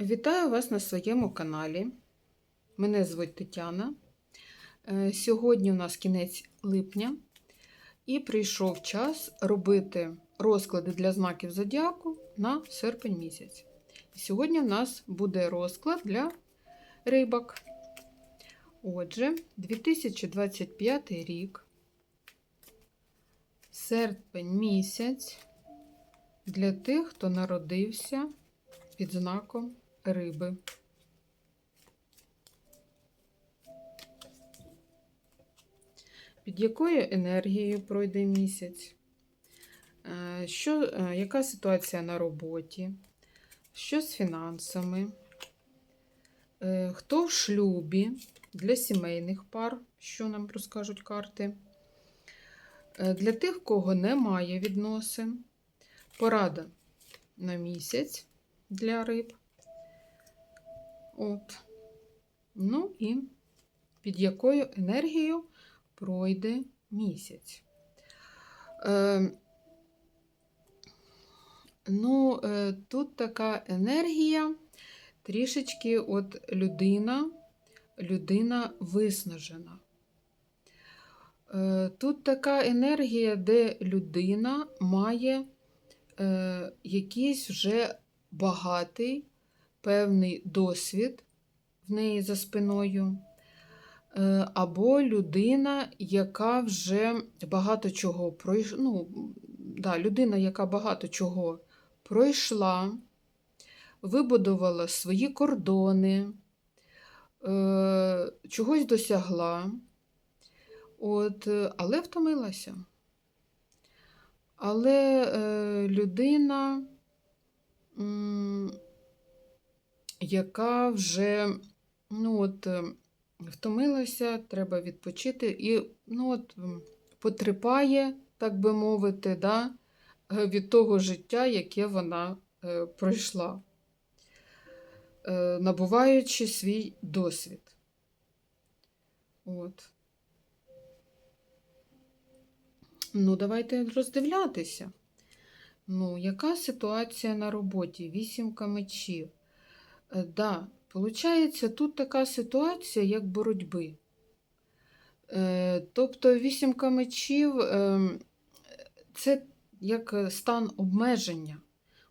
Вітаю вас на своєму каналі. Мене звуть Тетяна. Е, Сьогодні у нас кінець липня, і прийшов час робити розклади для знаків зодіаку на серпень місяць. Сьогодні у нас буде розклад для рибок. Отже, 2025 рік, серпень місяць для тих, хто народився під знаком риби. Під якою енергією пройде місяць? Е, Що, е, яка ситуація на роботі? Що з фінансами? Е, Хто в шлюбі для сімейних пар, що нам розкажуть карти? Для тих, кого немає відносин. Порада на місяць для риб. От. Ну і під якою енергією пройде місяць. Е, ну, е, тут така енергія, трішечки от людина, людина виснажена. Е, тут така енергія, де людина має е, якийсь вже багатий певний досвід в неї за спиною, е, або людина, яка вже багато чого пройшла, ну, да, людина, яка багато чого пройшла, вибудувала свої кордони, е, чогось досягла, от, але втомилася. Але е, людина, м, яка вже ну, от, е, втомилася, треба відпочити і ну, от, м, потріпає, так би мовити, да, е, від того життя, яке вона е, пройшла, набуваючи свій досвід. От. Ну, давайте роздивлятися. Ну, яка ситуація на роботі? Вісімка мечів. Е, Да, Получається, тут така ситуація, як боротьби. Е, Тобто вісімка мечів е, це як стан обмеження.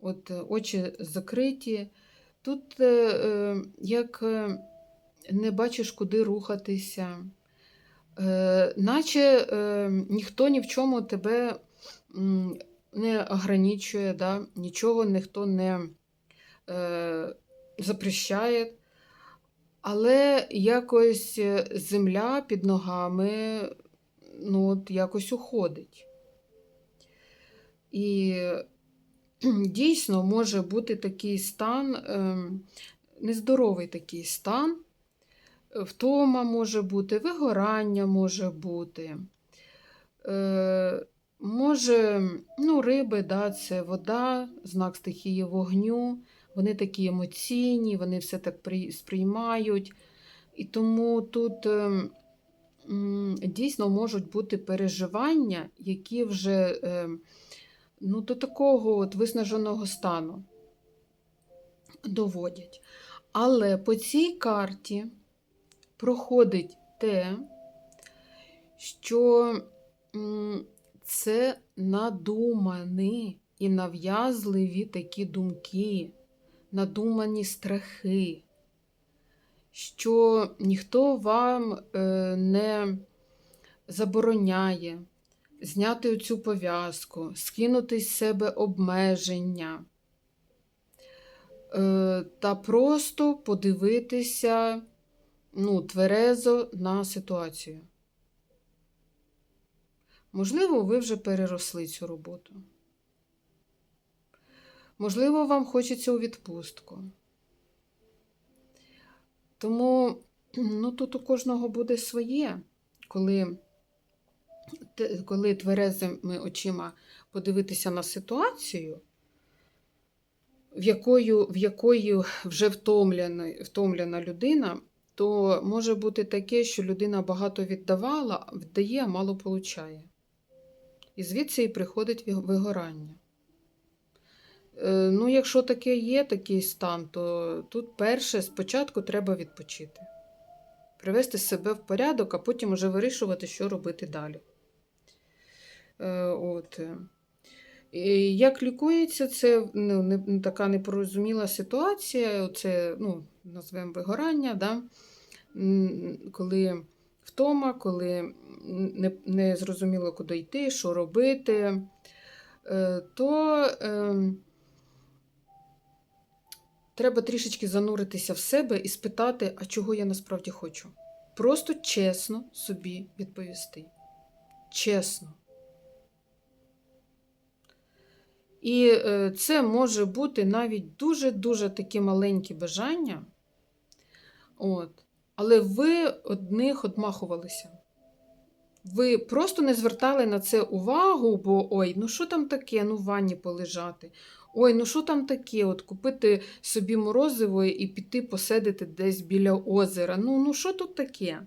От е, очі закриті. Тут е, е, як е, не бачиш, куди рухатися. Е, наче е, ніхто ні в чому тебе не ограничує, да? нічого ніхто не е, запрещає, але якось е, земля під ногами ну, от, якось уходить. І дійсно може бути такий стан, е, нездоровий такий стан. Втома може бути, вигорання може бути. Е, може, ну, риби, да, це вода, знак стихії вогню. Вони такі емоційні, вони все так сприймають. І тому тут е, дійсно можуть бути переживання, які вже е, ну, до такого от виснаженого стану доводять. Але по цій карті проходить те, що це надумані і нав'язливі такі думки, надумані страхи, що ніхто вам е, не забороняє зняти оцю пов'язку, скинути з себе обмеження е, та просто подивитися ну, тверезо на ситуацію. Можливо, ви вже переросли цю роботу. Можливо, вам хочеться у відпустку. Тому ну, тут у кожного буде своє, коли, коли тверезими очима подивитися на ситуацію, в якою, в якої вже втомлена, втомлена людина, то може бути таке, що людина багато віддавала, віддає, а мало получає. І звідси і приходить вигорання. Е, Ну, якщо таке є, такий стан, то тут перше спочатку треба відпочити. Привести себе в порядок, а потім уже вирішувати, що робити далі. Е, От. Як лікується, це ну, не, така непорозуміла ситуація, це, ну, назвемо вигорання, да? Коли втома, коли не, не зрозуміло, куди йти, що робити, е, то е, треба трішечки зануритися в себе і спитати, а чого я насправді хочу. Просто чесно собі відповісти. Чесно. І е, це може бути навіть дуже-дуже такі маленькі бажання. От. Але ви одних одмахувалися. Ви просто не звертали на це увагу, бо ой, ну що там таке, ну в ванні полежати. Ой, ну що там таке? От купити собі морозиво і піти посидити десь біля озера. Ну, ну що тут таке?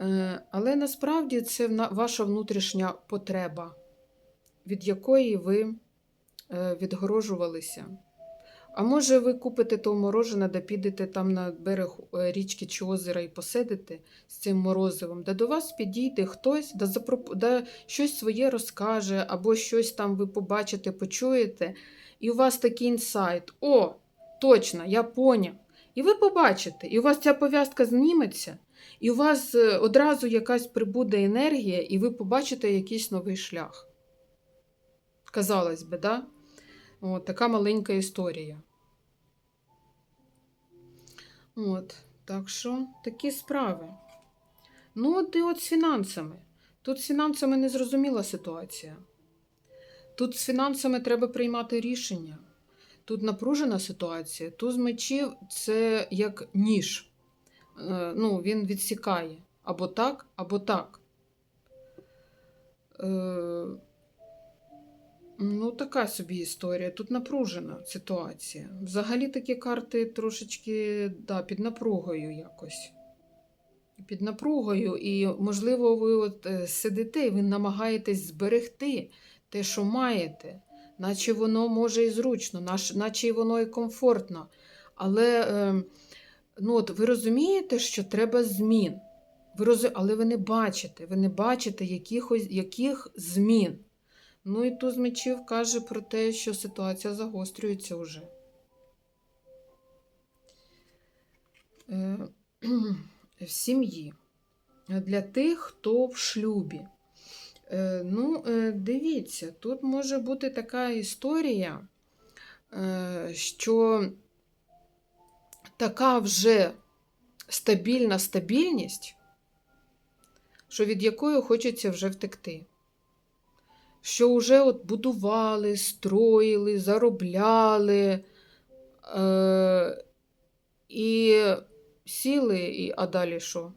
Е, але насправді це ваша внутрішня потреба, від якої ви е, відгорожувалися. А може, ви купите то морожене, да підете там на берег е, річки чи озера і посидите з цим морозивом, да до вас підійде хтось, да, запроп... да щось своє розкаже, або щось там ви побачите, почуєте, і у вас такий інсайт. О, точно, я поняв. І ви побачите, і у вас ця пов'язка зніметься, і у вас е, одразу якась прибуде енергія, і ви побачите якийсь новий шлях. Казалось би, да? От, така маленька історія. От, так що такі справи. Ну, от і от з фінансами. Тут з фінансами незрозуміла ситуація. Тут з фінансами треба приймати рішення. Тут напружена ситуація. Туз мечів це як ніж. Е, Ну, він відсікає або так, або так. Ну, така собі історія. Тут напружена ситуація. Взагалі такі карти трошечки да, під напругою якось. Під напругою, і, можливо, ви от е, сидите і ви намагаєтесь зберегти те, що маєте, наче воно може і зручно, наче воно і комфортно. Але е, ну, от, ви розумієте, що треба змін. Ви роз... Але ви не бачите, ви не бачите якихось, яких змін. Ну і туз мечів каже про те, що ситуація загострюється вже. Е, В сім'ї. Для тих, хто в шлюбі. Е, Ну, е, дивіться, тут може бути така історія, що така вже стабільна стабільність, що від якої хочеться вже втекти що вже от будували, строїли, заробляли е, і сіли, і, а далі що?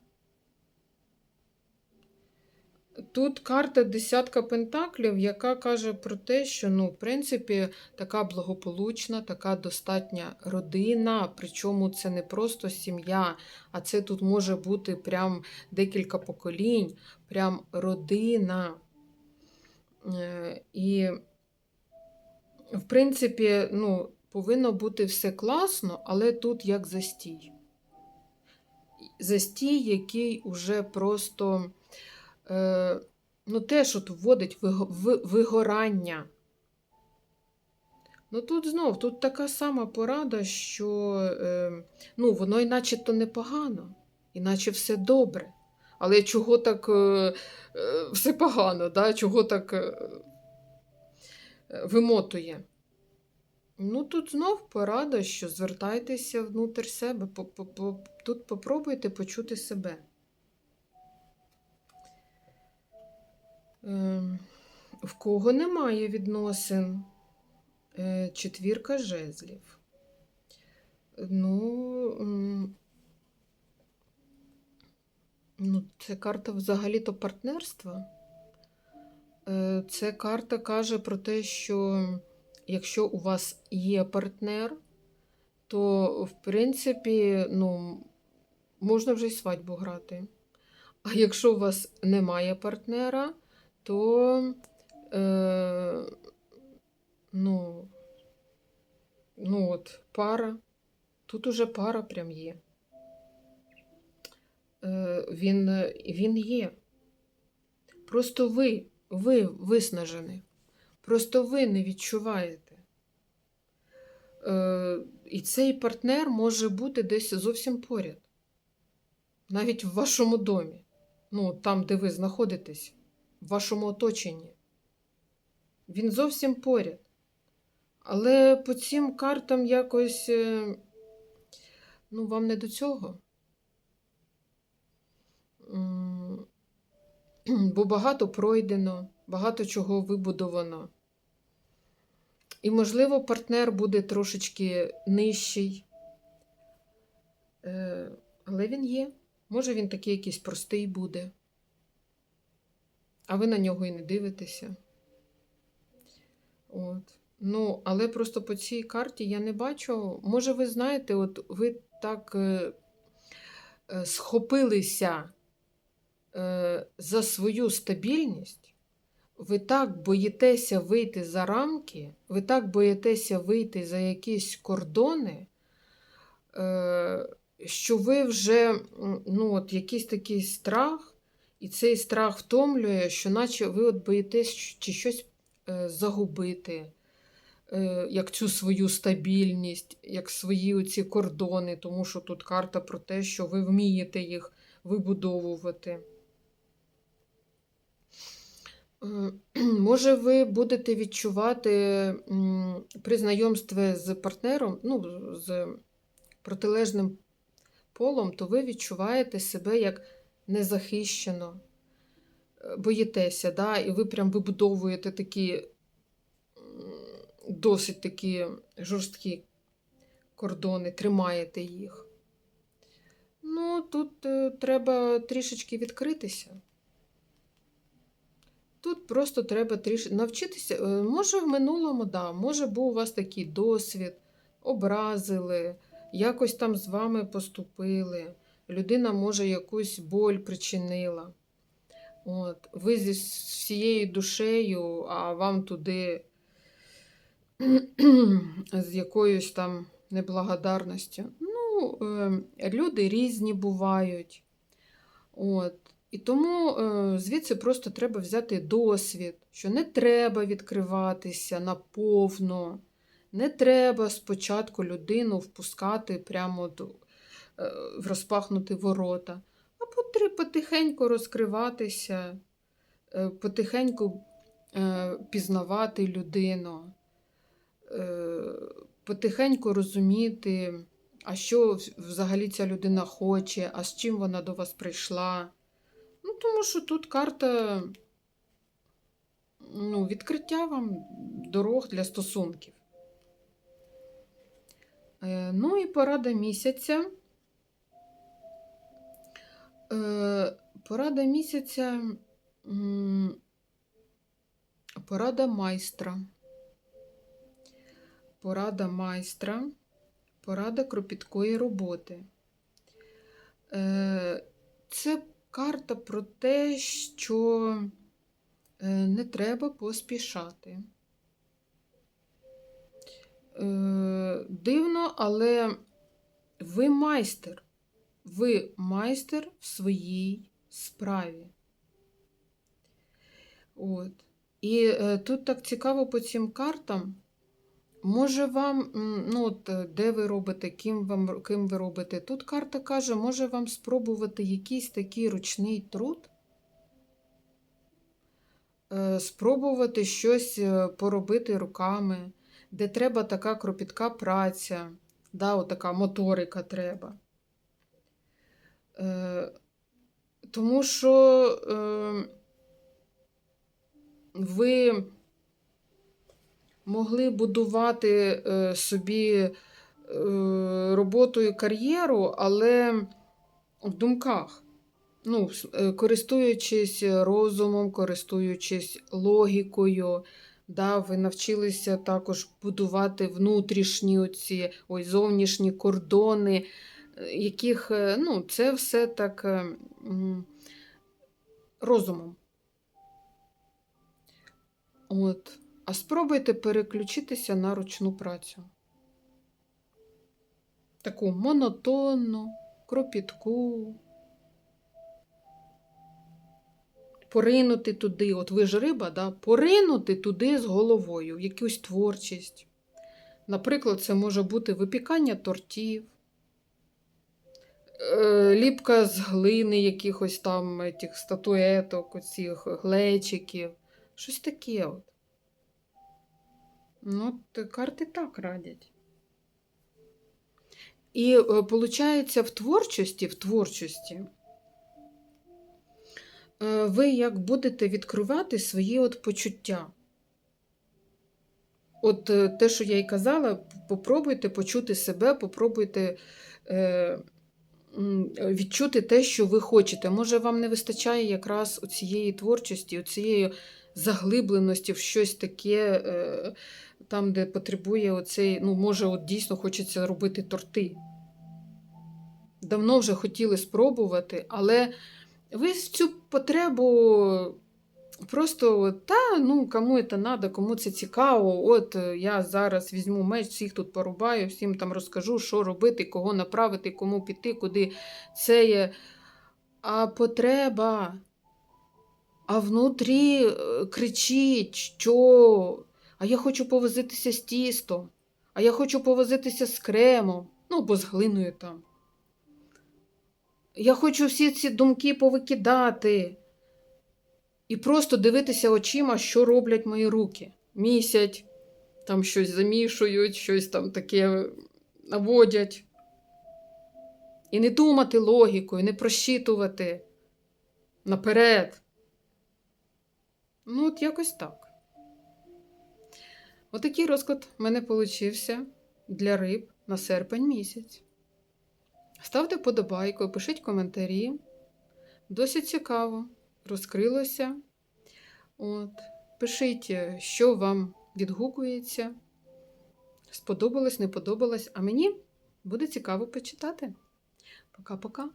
Тут карта десятка пентаклів, яка каже про те, що, ну, в принципі, така благополучна, така достатня родина, причому це не просто сім'я, а це тут може бути прям декілька поколінь, прям родина. Е, І, в принципі, ну, повинно бути все класно, але тут як застій. Застій, який уже просто е, ну, теж от вводить вигорання. Ну тут знов, тут така сама порада, що е, ну, воно іначе то непогано, іначе все добре. Але чого так е, е, все погано, да? чого так е, вимотує? Ну, тут знов порада, що звертайтеся внутрь себе. Тут попробуйте почути себе. Ем, В кого немає відносин? Четвірка жезлів. Ну, ну, це карта взагалі-то партнерства. Е, Це карта каже про те, що якщо у вас є партнер, то, в принципі, ну, можна вже й свадьбу грати. А якщо у вас немає партнера, то е, ну, Ну от, пара. Тут уже пара прям є. Е, Він, е, він є. Просто ви, ви виснажені. Просто ви не відчуваєте. Е, І цей партнер може бути десь зовсім поряд. Навіть в вашому домі. Ну, там, де ви знаходитесь, в вашому оточенні. Він зовсім поряд. Але по цим картам якось. Ну, вам не до цього. Бо багато пройдено, багато чого вибудовано. І, можливо, партнер буде трошечки нижчий. Е, Але він є. Може, він такий якийсь простий буде. А ви на нього і не дивитеся. От. Ну, але просто по цій карті я не бачу. Може, ви знаєте, от ви так е, е, схопилися за свою стабільність, ви так боїтеся вийти за рамки, ви так боїтеся вийти за якісь кордони, е, що ви вже ну, от, якийсь такий страх, і цей страх втомлює, що наче ви от боїтесь чи щось е, загубити е, як цю свою стабільність, як свої оці кордони, тому що тут карта про те, що ви вмієте їх вибудовувати. Може, ви будете відчувати при знайомстві з партнером, ну, з протилежним полом, то ви відчуваєте себе як незахищено, е, боїтеся, да? і ви прям вибудовуєте такі досить такі жорсткі кордони, тримаєте їх. Ну, тут е, треба трішечки відкритися. Тут просто треба трішки навчитися. Е, Може, в минулому, да, може, був у вас такий досвід, образили, якось там з вами поступили. Людина, може, якусь боль причинила. От, ви зі всією душею, а вам туди з якоюсь там неблагодарністю. Ну, е, люди різні бувають. От. І тому е, звідси просто треба взяти досвід, що не треба відкриватися наповно, не треба спочатку людину впускати прямо е, в розпахнути ворота, а потихеньку розкриватися, е, потихеньку пізнавати людину, потихеньку розуміти, а що взагалі ця людина хоче, а з чим вона до вас прийшла. Ну, тому що тут карта ну, відкриття вам дорог для стосунків. Е, Ну і порада місяця. Е, Порада місяця. Порада майстра. Порада майстра. Порада кропіткої роботи. Е, Це карта про те, що е, не треба поспішати. Е, Дивно, але ви майстер. Ви майстер в своїй справі. От. І е, тут так цікаво по цим картам. Може вам, ну от е, де ви робите, ким, вам, ким ви робите. Тут карта каже, може вам спробувати якийсь такий ручний труд, е, спробувати щось е, поробити руками, де треба така кропітка праця, да, така моторика треба. Тому що е, ви могли будувати е, собі е, роботу і кар'єру, але в думках. Ну, е, користуючись розумом, користуючись логікою, да, ви навчилися також будувати внутрішні оці, ой, зовнішні кордони, яких ну, це все так розумом. От. А спробуйте переключитися на ручну працю. таку монотонну, кропітку. Поринути туди, от ви ж риба, да? поринути туди з головою, в якусь творчість. Наприклад, це може бути випікання тортів, е, ліпка з глини якихось там этих статуеток, оцих глечиків, щось таке. от. Ну, карти так радять. І виходить, в творчості, в творчості е, ви як будете відкривати свої от почуття. От е, те, що я й казала, попробуйте почути себе, попробуйте е, відчути те, що ви хочете. Може, вам не вистачає якраз цієї творчості, цієї заглибленості в щось таке, е, там, де потребує оцей, ну, може, от дійсно хочеться робити торти. Давно вже хотіли спробувати, але ви цю потребу просто та, ну, кому це треба, кому це цікаво. От е, я зараз візьму меч, всіх тут порубаю, всім там розкажу, що робити, кого направити, кому піти, куди це є. А потреба. А внутрі е, кричить, що а я хочу повозитися з тістом, а я хочу повозитися з кремом, ну, бо з глиною там. Я хочу всі ці думки повикидати і просто дивитися очима, що роблять мої руки. Місять, там щось замішують, щось там таке наводять. І не думати логікою, не просчитувати наперед. Ну, от якось так. Отакий розклад в мене получився для риб на серпень місяць. Ставте подобайку, пишіть коментарі. Досить цікаво, розкрилося. От. Пишіть, що вам відгукується. Сподобалось, не подобалось, а мені буде цікаво почитати. Пока-пока.